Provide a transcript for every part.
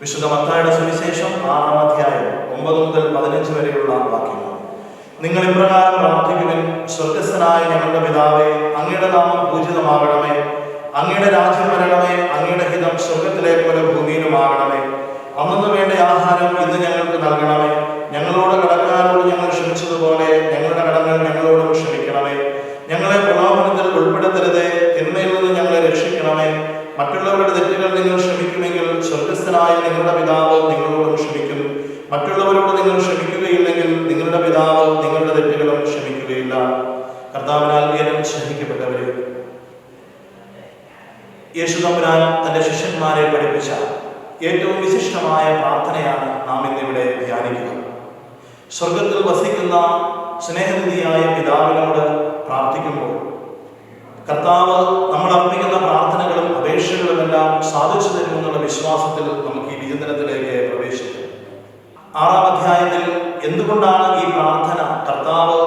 വിശുദ്ധ മത്തായുടെ സുവിശേഷം ആറാം അധ്യായം ഒമ്പത് മുതൽ പതിനഞ്ച് വരെയുള്ള വാക്യങ്ങൾ. നിങ്ങൾ ഇപ്രകാരം പ്രാർത്ഥിക്കുവിൻ സ്വർഗസ്ഥനായ ഞങ്ങളുടെ പിതാവെ അങ്ങയുടെ നാമം പൂജിതമാകണമേ. അങ്ങയുടെ രാജ്യം വരണമേ അങ്ങയുടെ ഹിതം സ്വർഗത്തിലെ പോലെ ഭൂമിയിലുമാകണമേ അന്നു വേണ്ട ആഹാരം ഇന്ന് ഞങ്ങൾക്ക് നൽകണമേ. സ്വർഗസ്ഥനായ നിങ്ങളുടെ പിതാവ് നിങ്ങളോടും ക്ഷമിക്കും മറ്റുള്ളവരോട് നിങ്ങൾ ക്ഷമിക്കുകയില്ലെങ്കിൽ നിങ്ങളുടെ പിതാവ് നിങ്ങളുടെ തെറ്റുകളും ക്ഷമിക്കുകയില്ല. കർത്താവിനാൽ ഏനും ക്ഷമിക്കപ്പെട്ടവരെ. യേശു തമ്പുരാൻ തന്റെ ശിഷ്യന്മാരെ പഠിപ്പിച്ച ഏറ്റവും വിശിഷ്ടമായ പ്രാർത്ഥനയാണ് നാം ഇന്നിവിടെ ധ്യാനിക്കുന്നത് സ്വർഗത്തിൽ വസിക്കുന്ന സ്നേഹനിധിയായ പിതാവിനോട് പ്രാർത്ഥിക്കുമ്പോൾ കർത്താവ് നമ്മൾ അർപ്പിക്കുന്ന പ്രാർത്ഥനകളും അപേക്ഷകളും എല്ലാം സാധിച്ചു തരുമെന്നുള്ള വിശ്വാസത്തിൽ നമുക്ക് ഈ വിചിന്തനത്തിലേക്ക് പ്രവേശിക്കാം. ആറാം അധ്യായത്തിൽ എന്തുകൊണ്ടാണ് ഈ പ്രാർത്ഥന കർത്താവ്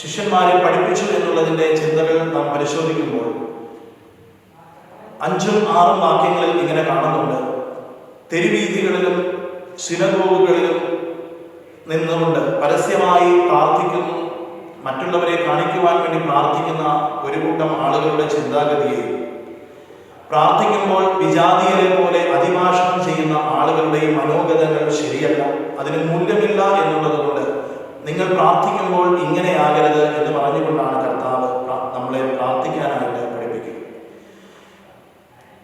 ശിഷ്യന്മാരെ പഠിപ്പിച്ചു എന്നുള്ളതിന്റെ ചിന്തകൾ നാം പരിശോധിക്കുമ്പോൾ അഞ്ചും ആറും വാക്യങ്ങളിൽ ഇങ്ങനെ കാണുന്നുണ്ട്. തെരുവീതികളിലും സിനഗോഗുകളിലും നിന്നുകൊണ്ട് പരസ്യമായി പ്രാർത്ഥിക്കുന്നു മറ്റുള്ളവരെ കാണിക്കുവാൻ വേണ്ടി പ്രാർത്ഥിക്കുന്ന ഒരു കൂട്ടം ആളുകളുടെ ചിന്താഗതിയെ പ്രാർത്ഥിക്കുമ്പോൾ വിജാതീയരെ പോലെ അതിഭാഷണം ചെയ്യുന്ന ആളുകളുടെ മനോഗതങ്ങൾ ശരിയല്ല അതിന് മൂല്യമില്ല എന്നുള്ളതുകൊണ്ട് നിങ്ങൾ പ്രാർത്ഥിക്കുമ്പോൾ ഇങ്ങനെ ഇങ്ങനെയാകരുത് എന്ന് പറഞ്ഞുകൊണ്ടാണ് കർത്താവ് നമ്മളെ പ്രാർത്ഥിക്കാനായിട്ട് പഠിപ്പിക്കുന്നത്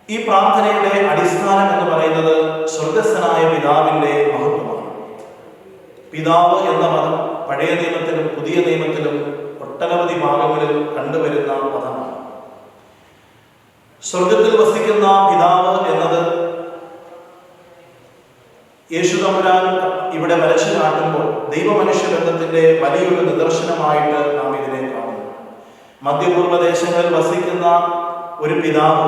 ഈ പ്രാർത്ഥനയുടെ അടിസ്ഥാനം എന്ന് പറയുന്നത് സ്വർഗസ്ഥനായ പിതാവിന്റെ മഹത്വമാണ്. പിതാവ് എന്ന പദം പഴയ നിയമത്തിലും പുതിയ നിയമത്തിലും ഒട്ടനവധി ഭാഗങ്ങളിൽ കണ്ടുവരുന്ന പദമാണ്. സ്വർഗത്തിൽ വസിക്കുന്ന പിതാവ് എന്നത് യേശു തമ്പുരാൻ ഇവിടെ വരച്ചു കാട്ടുമ്പോൾ ദൈവമനുഷ്യ ബന്ധത്തിന്റെ വലിയൊരു നിദർശനമായിട്ട് നാം ഇതിനെ കാണുന്നു. മധ്യപൂർവ ദേശങ്ങളിൽ വസിക്കുന്ന ഒരു പിതാവ്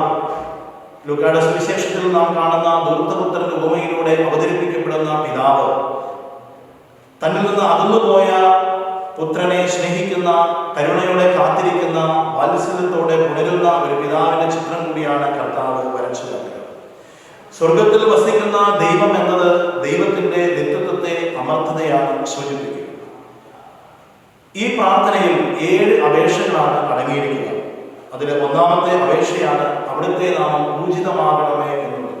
ലുക്കാട സുവിശേഷത്തിൽ നാം കാണുന്ന ദൂർത്തപുത്രന്റെ ഉപമയിലൂടെ അവതരിപ്പിക്കപ്പെടുന്ന പിതാവ് തന്നിൽ നിന്ന് അകന്നുപോയ പുത്രനെ സ്നേഹിക്കുന്ന കരുണയോടെ കാത്തിരിക്കുന്ന വാത്സല്യത്തോടെ പുണരുന്ന ഒരു പിതാവിന്റെ ചിത്രം കൂടിയാണ് കർത്താവ് വരച്ചു നൽകുന്നത്. സ്വർഗത്തിൽ വസിക്കുന്ന ദൈവം എന്നത് ദൈവത്തിന്റെ നിത്യത്വത്തെ അമർത്ഥതയാണ് സൂചിപ്പിക്കുന്നത്. ഈ പ്രാർത്ഥനയിൽ ഏഴ് അപേക്ഷകളാണ് അടങ്ങിയിരിക്കുന്നത്. അതിലെ ഒന്നാമത്തെ അപേക്ഷയാണ് അവിടുത്തെ നാമം പൂജിതമാകണമേ എന്നുള്ളത്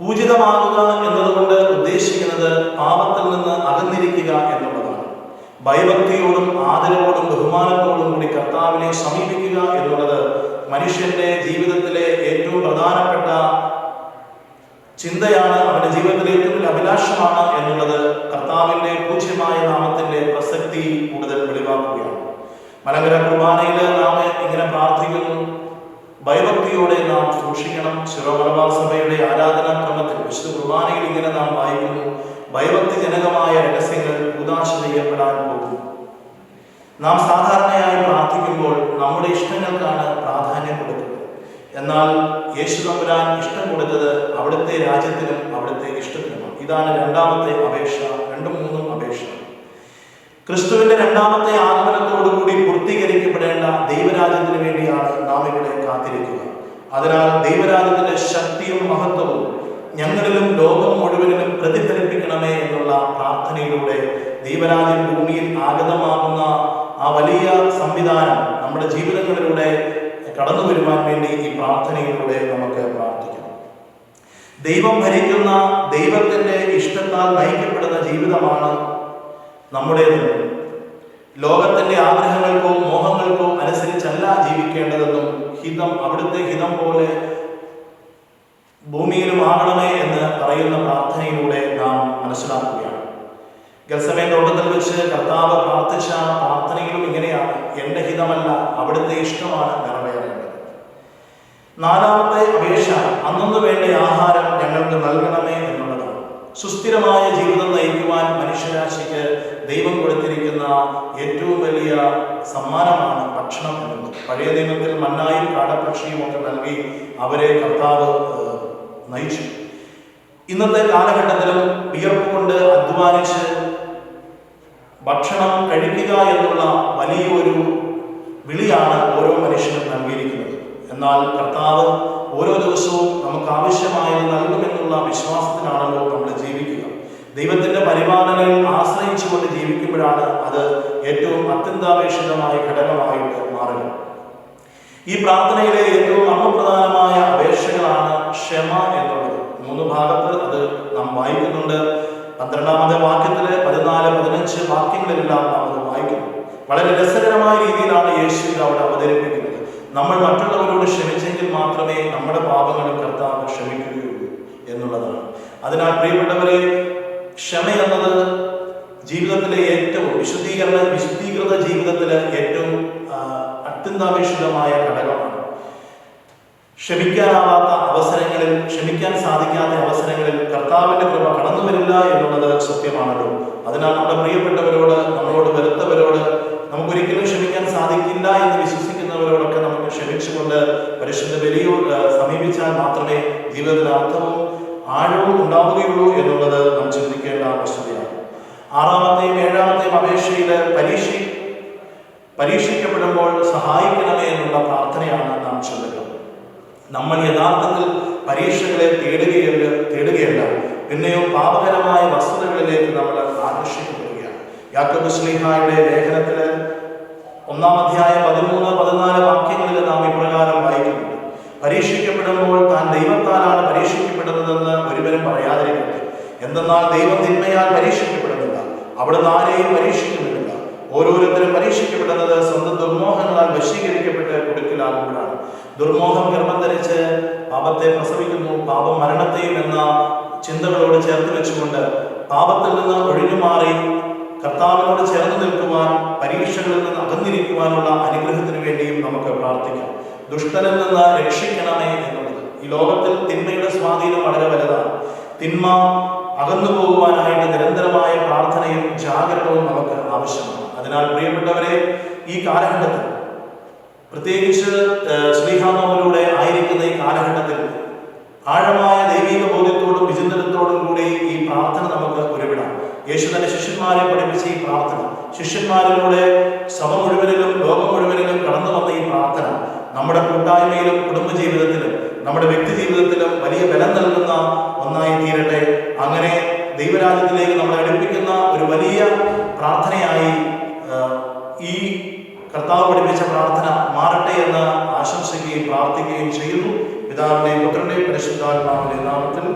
പൂജിതമാകുക എന്നതുകൊണ്ട് ഉദ്ദേശിക്കുന്നത് പാപത്തിൽ നിന്ന് അകന്നിരിക്കുക എന്നുള്ളതാണ്. ഭയഭക്തിയോടും ആദരവോടും ബഹുമാനത്തോടും കൂടി കർത്താവിനെ സമീപിക്കുക എന്നുള്ളത് മനുഷ്യന്റെ ജീവിതത്തിലെ ഏറ്റവും പ്രധാനപ്പെട്ട ചിന്തയാണ് അവന്റെ ജീവിതത്തിലെ ഏറ്റവും വലിയ അഭിലാഷമാണ് എന്നുള്ളത് കർത്താവിന്റെ പൂജ്യമായ നാമത്തിന്റെ പ്രസക്തി കൂടുതൽ വെളിവാക്കുകയാണ്. മലങ്കര കുർബാനയിൽ നാം ഇങ്ങനെ പ്രാർത്ഥിക്കുന്നു ഭയഭക്തിയോടെ നാം സൂക്ഷിക്കണം. ശിരോമലബാർ സഭയുടെ ആരാധനാ ക്രമത്തിൽ വിശുദ്ധ കുർബാനയിൽ ഇങ്ങനെ നാം വായിക്കുന്നു. ഭയഭക്തി ജനകമായ രഹസ്യങ്ങൾ ഉദാശ ചെയ്യപ്പെടാൻ പോകുന്നു. നാം സാധാരണയായി പ്രാർത്ഥിക്കുമ്പോൾ നമ്മുടെ ഇഷ്ടങ്ങൾക്കാണ് പ്രാധാന്യം കൊടുക്കുന്നത്. എന്നാൽ യേശു തമ്പുരാൻ ഇഷ്ടം കൊടുത്തത് അവിടുത്തെ രാജ്യത്തിനും അവിടുത്തെ ഇഷ്ടത്തിനുമാണ്. ഇതാണ് രണ്ടാമത്തെ അപേക്ഷ രണ്ടും മൂന്നും അപേക്ഷ. ക്രിസ്തുവിന്റെ രണ്ടാമത്തെ ആഗമനത്തോടുകൂടി പൂർത്തീകരിക്കപ്പെടേണ്ട ദൈവരാജ്യത്തിന് വേണ്ടിയാണ് നാം ഇവിടെ കാത്തിരിക്കുക. അതിനാൽ ദൈവരാജ്യത്തിന്റെ ശക്തിയും മഹത്വവും ഞങ്ങളിലും ലോകം മുഴുവനിലും പ്രതിഫലിപ്പിക്കണമേ എന്നുള്ള പ്രാർത്ഥനയിലൂടെ ദൈവരാജ്യം ഭൂമിയിൽ ആഗതമാകുന്ന ആ വലിയ സംവിധാനം നമ്മുടെ ജീവിതങ്ങളിലൂടെ കടന്നു വരുവാൻ വേണ്ടി ഈ പ്രാർത്ഥനയിലൂടെ നമുക്ക് പ്രാർത്ഥിക്കാം. ദൈവം ഭരിക്കുന്ന ദൈവത്തിന്റെ ഇഷ്ടത്താൽ നയിക്കപ്പെടുന്ന ജീവിതമാണ് നമ്മുടേത്. ലോകത്തിന്റെ ആഗ്രഹങ്ങൾക്കോ മോഹങ്ങൾക്കോ അനുസരിച്ചല്ല ജീവിക്കേണ്ടതെന്നും ഹിതം അവിടുത്തെ ഹിതം പോലെ ഭൂമിയിലും ആകണമേ എന്ന് പറയുന്ന പ്രാർത്ഥനയിലൂടെ നാം മനസ്സിലാക്കുകയാണ്. ഗൽസമയ തോട്ടത്തിൽ വെച്ച് കർത്താവ് പ്രാർത്ഥിച്ച പ്രാർത്ഥനയിലും ഇങ്ങനെയാണ് എന്റെ ഹിതമല്ല അവിടുത്തെ ഇഷ്ടമാണ് നിറവേറേണ്ടത്. നാലാമത്തെ അപേക്ഷ അന്നു വേണ്ട ആഹാരം ഞങ്ങൾക്ക് നൽകണമേ സുസ്ഥിരമായ ജീവിതം നയിക്കുവാൻ മനുഷ്യരാശിക്ക് ദൈവം കൊടുത്തിരിക്കുന്ന ഏറ്റവും വലിയ സമ്മാനമാണ് ഭക്ഷണം എന്നുള്ളത് പഴയ ദൈവത്തിൽ മണ്ണായും കാടപക്ഷിയും ഒക്കെ നൽകി അവരെ കർത്താവ് നയിച്ചു. ഇന്നത്തെ കാലഘട്ടത്തിലും വിയർപ്പ് കൊണ്ട് അധ്വാനിച്ച് ഭക്ഷണം കഴിക്കുക എന്നുള്ള വലിയൊരു വിളിയാണ് ഓരോ മനുഷ്യനും നൽകിയിരിക്കുന്നത്. എന്നാൽ കർത്താവ് ഓരോ ദിവസവും നമുക്ക് ആവശ്യമായത് നൽകുമെന്നുള്ള വിശ്വാസത്തിലാണല്ലോ നമ്മൾ ജീവിക്കുക. ദൈവത്തിന്റെ പരിപാലനയിൽ ആശ്രയിച്ചുകൊണ്ട് ജീവിക്കുമ്പോഴാണ് അത് ഏറ്റവും അത്യന്താപേക്ഷിതമായ ഘടകമായിട്ട് മാറുക. ഈ പ്രാർത്ഥനയിലെ ഏറ്റവും മർമ്മപ്രധാനമായ അപേക്ഷകളാണ് ക്ഷമ എന്നുള്ളത്. മൂന്ന് ഭാഗത്ത് അത് നാം വായിക്കുന്നുണ്ട്. പന്ത്രണ്ടാമത്തെ വാക്യത്തിൽ പതിനാല് പതിനഞ്ച് വാക്യങ്ങളിലെല്ലാം നാം അത് വായിക്കുന്നു. വളരെ രസകരമായ രീതിയിലാണ് യേശു അവിടെ അവതരിപ്പിക്കുന്നത്. നമ്മൾ മറ്റുള്ളവരോട് ക്ഷമിച്ചെങ്കിൽ മാത്രമേ നമ്മുടെ പാപങ്ങളും കർത്താവ് ക്ഷമിക്കുകയുള്ളൂ എന്നുള്ളതാണ്. അതിനാൽ പ്രിയപ്പെട്ടവരെ ക്ഷമ എന്നത് ജീവിതത്തിലെ ഏറ്റവും വിശുദ്ധീകരണ വിശുദ്ധീകൃത ജീവിതത്തിലെ ഏറ്റവും അത്യന്താപേക്ഷിതമായ ഘടകമാണ്. ക്ഷമിക്കാനാവാത്ത അവസരങ്ങളിൽ ക്ഷമിക്കാൻ സാധിക്കാത്ത അവസരങ്ങളിൽ കർത്താവിന്റെ കൃപ കടന്നു വരില്ല എന്നുള്ളത് സത്യമാണല്ലോ. അതിനാൽ നമ്മുടെ പ്രിയപ്പെട്ടവരോട് നമ്മളോട് വരുത്തവരോട് സമീപിച്ചാൽ മാത്രമേ ജീവിതത്തിൽ അർത്ഥവും ആഴവും ഉണ്ടാവുകയുള്ളൂ എന്നുള്ളത് നാം ചിന്തിക്കേണ്ട വസ്തുതയാണ് ആറാമത്തെയും ഏഴാമത്തെയും അപേക്ഷയിൽ പരീക്ഷ പരീക്ഷിക്കപ്പെടുമ്പോൾ സഹായിക്കണമേ എന്നുള്ള പ്രാർത്ഥനയാണ് നാം ചൊല്ലുക നമ്മൾ യഥാർത്ഥത്തിൽ പരീക്ഷകളെ തേടുകയല്ല തേടുകയല്ല. പിന്നെയോ പാപകരമായ വസ്തുതകളിലേക്ക് നമ്മൾ ആകർഷിക്കപ്പെടുകയാണ്. യാക്കബ് ശ്രീഹായുടെ ലേഖനത്തിൽ ഒന്നാം അധ്യായം പതിമൂന്ന് പതിനാല് വാക്യങ്ങളിൽ നാം ഇപ്രകാരം പരീക്ഷിക്കപ്പെടുമ്പോൾ താൻ ദൈവത്താലാണ് പരീക്ഷിക്കപ്പെടുന്നതെന്ന് ഒരുവരും പറയാതിരിക്കട്ടെ. എന്തെന്നാൽ ദൈവം തിന്മയാൽ പരീക്ഷിക്കപ്പെടുന്നില്ല. അവിടുന്ന് ആരെയും പരീക്ഷിക്കുന്നില്ല. ഓരോരുത്തരും പരീക്ഷിക്കപ്പെടുന്നത് സ്വന്തം ദുർമോഹങ്ങളാൽ വശീകരിക്കപ്പെട്ട് കൊടുക്കലാകുമ്പോഴാണ്. ദുർമോഹം ഗർഭം ധരിച്ച് പാപത്തെ പ്രസവിക്കുന്നു. പാപം മരണത്തെയും എന്ന ചിന്തകളോട് ചേർത്ത് വെച്ചുകൊണ്ട് പാപത്തിൽ നിന്ന് ഒഴിഞ്ഞു മാറി കർത്താവിനോട് ചേർന്ന് നിൽക്കുവാൻ പരീക്ഷകളിൽ നിന്ന് അകന്നിരിക്കുവാനുള്ള അനുഗ്രഹത്തിന് വേണ്ടിയും നമുക്ക് പ്രാർത്ഥിക്കാം. ദുഷ്ടനിൽ നിന്ന് രക്ഷിക്കണമേ എന്നുള്ളത്. ഈ ലോകത്തിൽ തിന്മയുടെ സ്വാധീനം വളരെ വലുതാണ്. തിന്മ അകന്നു പോകുവാനായിട്ട് നിരന്തരമായ പ്രാർത്ഥനയും ജാഗ്രതവും നമുക്ക് ആവശ്യമാണ്. അതിനാൽ പ്രിയപ്പെട്ടവരെ ഈ കാലഘട്ടത്തിൽ പ്രത്യേകിച്ച് ശ്രീഹാമിലൂടെ ആയിരിക്കുന്ന ഈ കാലഘട്ടത്തിൽ ആഴമായ ദൈവിക ബോധ്യത്തോടും വിചിന്തനത്തോടും കൂടി ഈ പ്രാർത്ഥന നമുക്ക് ഉരുവിടാം യേശു തന്റെ ശിഷ്യന്മാരെ പഠിപ്പിച്ച ഈ പ്രാർത്ഥന ശിഷ്യന്മാരിലൂടെ സഭ മുഴുവനിലും ലോകം മുഴുവനിലും കടന്നു വന്ന നമ്മുടെ കൂട്ടായ്മയിലും കുടുംബജീവിതത്തിലും നമ്മുടെ വ്യക്തി ജീവിതത്തിലും വലിയ ബലം നൽകുന്ന ഒന്നായി തീരട്ടെ അങ്ങനെ ദൈവരാജ്യത്തിലേക്ക് നമ്മളെ അടുപ്പിക്കുന്ന ഒരു വലിയ പ്രാർത്ഥനയായി ഈ കർത്താവ് പഠിപ്പിച്ച പ്രാർത്ഥന മാറട്ടെ എന്ന് ആശംസിക്കുകയും പ്രാർത്ഥിക്കുകയും ചെയ്യുന്നു. പിതാവിന്റെയും പുത്രന്റെയും പരിശുദ്ധാത്മാവിന്റെ നാമത്തിൽ